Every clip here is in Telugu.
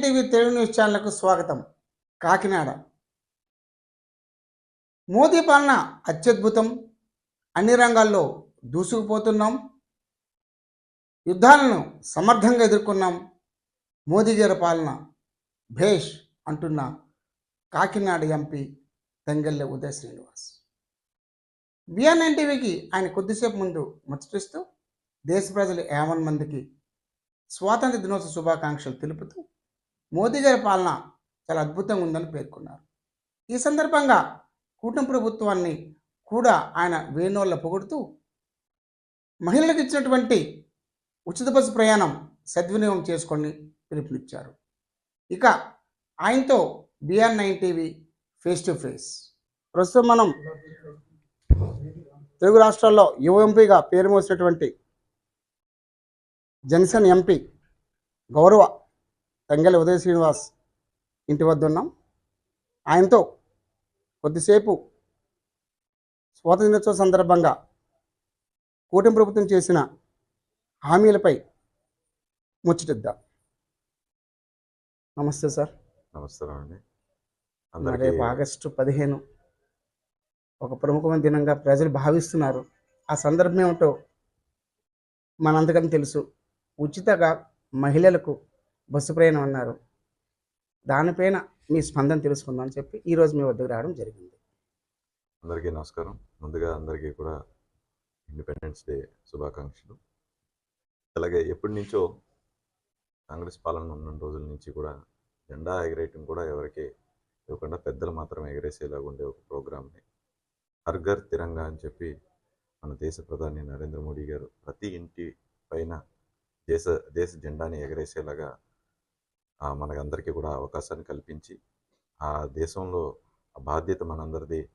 తెలుగు న్యూస్ ఛానల్కు స్వాగతం. కాకినాడ. మోదీ పాలన అత్యద్భుతం. అన్ని రంగాల్లో దూసుకుపోతున్నాం. యుద్ధాలను సమర్థంగా ఎదుర్కొన్నాం. మోదీ గారి పాలన భేష్ అంటున్న కాకినాడ ఎంపీ తెంగెల్లె ఉదయ శ్రీనివాస్. బిఆర్ఎన్ టీవీకి ఆయన కొద్దిసేపు ముందు ముచ్చటిస్తూ దేశ ప్రజలు యావన్ మందికి స్వాతంత్ర దినోత్సవ శుభాకాంక్షలు తెలుపుతూ మోదీ గారి పాలన చాలా అద్భుతంగా ఉందని పేర్కొన్నారు. ఈ సందర్భంగా కూటమి ప్రభుత్వాన్ని కూడా ఆయన వేణోళ్ళ పొగుడుతూ మహిళలకు ఇచ్చినటువంటి ఉచిత బస్సు ప్రయాణం సద్వినియోగం చేసుకొని పిలుపునిచ్చారు. ఇక ఆయనతో BR nine TV face to face. ప్రస్తుతం మనం తెలుగు రాష్ట్రాల్లో యువ ఎంపీగా పేరు మోసినటువంటి జనసేన ఎంపీ గౌరవ తంగెల ఉదయ శ్రీనివాస్ ఇంటి వద్ద ఉన్నాం. ఆయనతో కొద్దిసేపు స్వాతంత్ర దినోత్సవ సందర్భంగా కూటమి ప్రభుత్వం చేసిన హామీలపై ముచ్చటిద్దాం. నమస్తే సార్. నమస్కారం అండి. రేపు ఆగస్టు పదిహేను ఒక ప్రముఖమైన దినంగా ప్రజలు భావిస్తున్నారు. ఆ సందర్భం ఏమిటో మనందరికీ తెలుసు. ఉచితగా మహిళలకు బస్సు ప్రయాణం అన్నారు. దానిపైన మీ స్పందన తెలుసుకుందాం అని చెప్పి ఈరోజు మీ వద్దకు రావడం జరిగింది. అందరికీ నమస్కారం. ముందుగా అందరికీ కూడా ఇండిపెండెన్స్ డే శుభాకాంక్షలు. అలాగే ఎప్పటి నుంచో కాంగ్రెస్ పాలన ఉన్న రోజుల నుంచి కూడా జెండా ఎగరేయటం కూడా ఎవరికి ఇవ్వకుండా పెద్దలు మాత్రం ఎగరేసేలాగా ఉండే ఒక ప్రోగ్రామ్ని హర్ఘర్ తిరంగా అని చెప్పి మన దేశ ప్రధాని నరేంద్ర మోడీ గారు ప్రతి ఇంటి పైన దేశ దేశ జెండాని ఎగరేసేలాగా మనకందరికీ కూడా అవకాశాన్ని కల్పించి ఆ దేశంలో ఆ బాధ్యత మనందరిది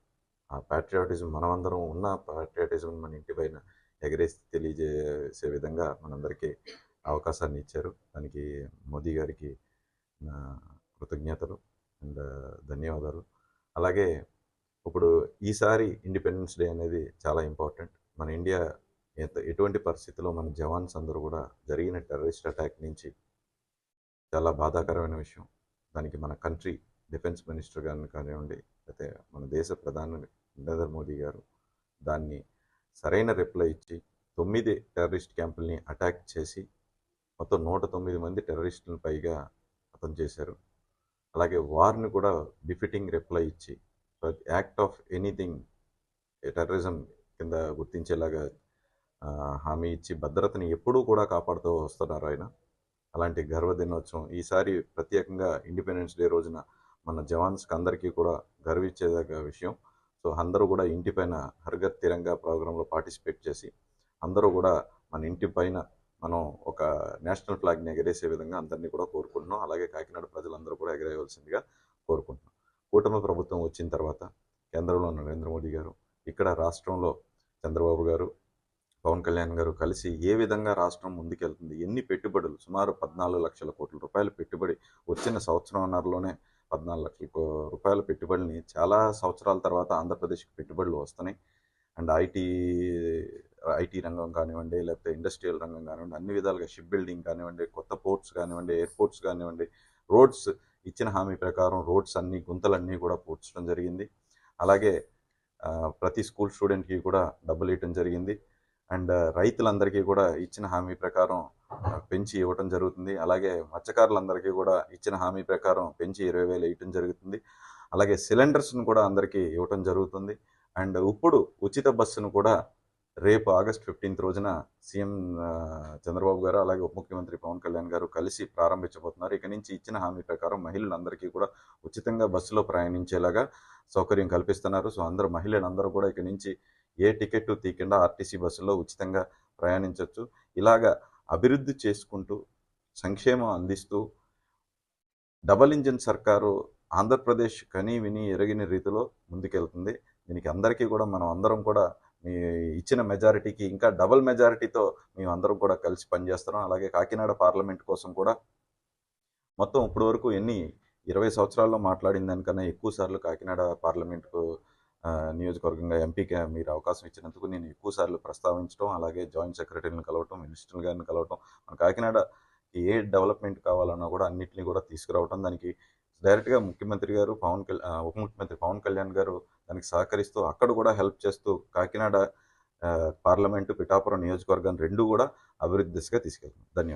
ఆ ప్యాట్రియాటిజం మనమందరం ఉన్న ప్యాట్రియాటిజం మన ఇంటి పైన ఎగరేసి తెలియజేసే విధంగా మనందరికీ అవకాశాన్ని ఇచ్చారు. దానికి మోదీ గారికి నా కృతజ్ఞతలు అండ్ ధన్యవాదాలు. అలాగే ఇప్పుడు ఈసారి ఇండిపెండెన్స్ డే అనేది చాలా ఇంపార్టెంట్. మన ఇండియా ఎటువంటి పరిస్థితిలో మన జవాన్స్ అందరూ కూడా జరిగిన టెర్రరిస్ట్ అటాక్ నుంచి చాలా బాధాకరమైన విషయం. దానికి మన కంట్రీ డిఫెన్స్ మినిస్టర్ గారిని కానివ్వండి అయితే మన దేశ ప్రధాని నరేంద్ర మోదీ గారు దాన్ని సరైన రిప్లై ఇచ్చి తొమ్మిది టెర్రరిస్ట్ క్యాంపుల్ని అటాక్ చేసి మొత్తం నూట తొమ్మిది మంది టెర్రరిస్టులను పైగా హతం చేశారు. అలాగే వార్ని కూడా బిఫిటింగ్ రిప్లై ఇచ్చి యాక్ట్ ఆఫ్ ఎనీథింగ్ టెర్రరిజం కింద గుర్తించేలాగా హామీ ఇచ్చి భద్రతని ఎప్పుడూ కూడా కాపాడుతూ వస్తున్నారు ఆయన. అలాంటి గర్వ దినోత్సవం. ఈసారి ప్రత్యేకంగా ఇండిపెండెన్స్ డే రోజున మన జవాన్స్కి అందరికీ కూడా గర్వించేదగ్గ విషయం. సో అందరూ కూడా ఇంటి పైన హర్గర్ తిరంగా ప్రోగ్రాంలో పార్టిసిపేట్ చేసి అందరూ కూడా మన ఇంటి పైన మనం ఒక నేషనల్ ఫ్లాగ్ని ఎగరేసే విధంగా అందరినీ కూడా కోరుకుంటున్నాం. అలాగే కాకినాడ ప్రజలందరూ కూడా ఎగరేయవలసిందిగా కోరుకుంటున్నాం. కూటమి ప్రభుత్వం వచ్చిన తర్వాత కేంద్రంలో నరేంద్ర మోడీ గారు ఇక్కడ రాష్ట్రంలో చంద్రబాబు గారు పవన్ కళ్యాణ్ గారు కలిసి ఏ విధంగా రాష్ట్రం ముందుకెళ్తుంది ఎన్ని పెట్టుబడులు సుమారు పద్నాలుగు లక్షల కోట్ల రూపాయల పెట్టుబడి వచ్చిన సంవత్సరంన్నరలోనే పద్నాలుగు లక్షల రూపాయల పెట్టుబడిని చాలా సంవత్సరాల తర్వాత ఆంధ్రప్రదేశ్కి పెట్టుబడులు వస్తున్నాయి. అండ్ ఐటీ ఐటీ రంగం కానివ్వండి లేకపోతే ఇండస్ట్రియల్ రంగం కానివ్వండి అన్ని విధాలుగా షిప్ బిల్డింగ్ కానివ్వండి కొత్త పోర్ట్స్ కానివ్వండి ఎయిర్పోర్ట్స్ కానివ్వండి రోడ్స్ ఇచ్చిన హామీ ప్రకారం రోడ్స్ అన్ని గుంతలన్నీ కూడా పూడ్చడం జరిగింది. అలాగే ప్రతి స్కూల్ స్టూడెంట్కి కూడా డబ్బులు ఇవ్వడం జరిగింది. అండ్ రైతులందరికీ కూడా ఇచ్చిన హామీ ప్రకారం పెంచి ఇవ్వటం జరుగుతుంది. అలాగే మత్స్యకారులందరికీ కూడా ఇచ్చిన హామీ ప్రకారం పెంచి ఇరవై వేలు వేయటం జరుగుతుంది. అలాగే సిలిండర్స్ను కూడా అందరికీ ఇవ్వటం జరుగుతుంది. అండ్ ఇప్పుడు ఉచిత బస్సును కూడా రేపు ఆగస్ట్ ఫిఫ్టీన్త్ రోజున సీఎం చంద్రబాబు గారు అలాగే ఉప ముఖ్యమంత్రి పవన్ కళ్యాణ్ గారు కలిసి ప్రారంభించబోతున్నారు. ఇక నుంచి ఇచ్చిన హామీ ప్రకారం మహిళలందరికీ కూడా ఉచితంగా బస్సులో ప్రయాణించేలాగా సౌకర్యం కల్పిస్తున్నారు. సో అందరూ మహిళలందరూ కూడా ఇక నుంచి ఏ టికెట్ తీయకుండా ఆర్టీసీ బస్సులో ఉచితంగా ప్రయాణించవచ్చు ఇలాగా అభివృద్ధి చేసుకుంటూ సంక్షేమం అందిస్తూ డబల్ ఇంజిన్ సర్కారు ఆంధ్రప్రదేశ్ కని విని ఎరగిన రీతిలో ముందుకెళ్తుంది. దీనికి అందరికీ కూడా మనం అందరం కూడా మీ ఇచ్చిన మెజారిటీకి ఇంకా డబల్ మెజారిటీతో మేము అందరం కూడా కలిసి పనిచేస్తున్నాం. అలాగే కాకినాడ పార్లమెంట్ కోసం కూడా మొత్తం ఇప్పటివరకు ఎన్ని ఇరవై సంవత్సరాల్లో మాట్లాడిన దానికన్నా ఎక్కువ సార్లు కాకినాడ పార్లమెంట్కు నియోజకవర్గంగా ఎంపీగా మీరు అవకాశం ఇచ్చినందుకు నేను ఎక్కువ సార్లు ప్రస్తావించడం అలాగే జాయింట్ సెక్రటరీని కలవటం మినిస్టర్ గారిని కలవటం మన కాకినాడ ఏ డెవలప్మెంట్ కావాలన్నా కూడా అన్నిటిని కూడా తీసుకురావటం దానికి డైరెక్ట్గా ముఖ్యమంత్రి గారు పవన్ కళ్యాణ్ ఉప ముఖ్యమంత్రి పవన్ కళ్యాణ్ గారు దానికి సహకరిస్తూ అక్కడ కూడా హెల్ప్ చేస్తూ కాకినాడ పార్లమెంటు పిఠాపురం నియోజకవర్గాన్ని రెండు కూడా అభివృద్ధి దిశగా తీసుకెళ్తాం ధన్యవాదాలు.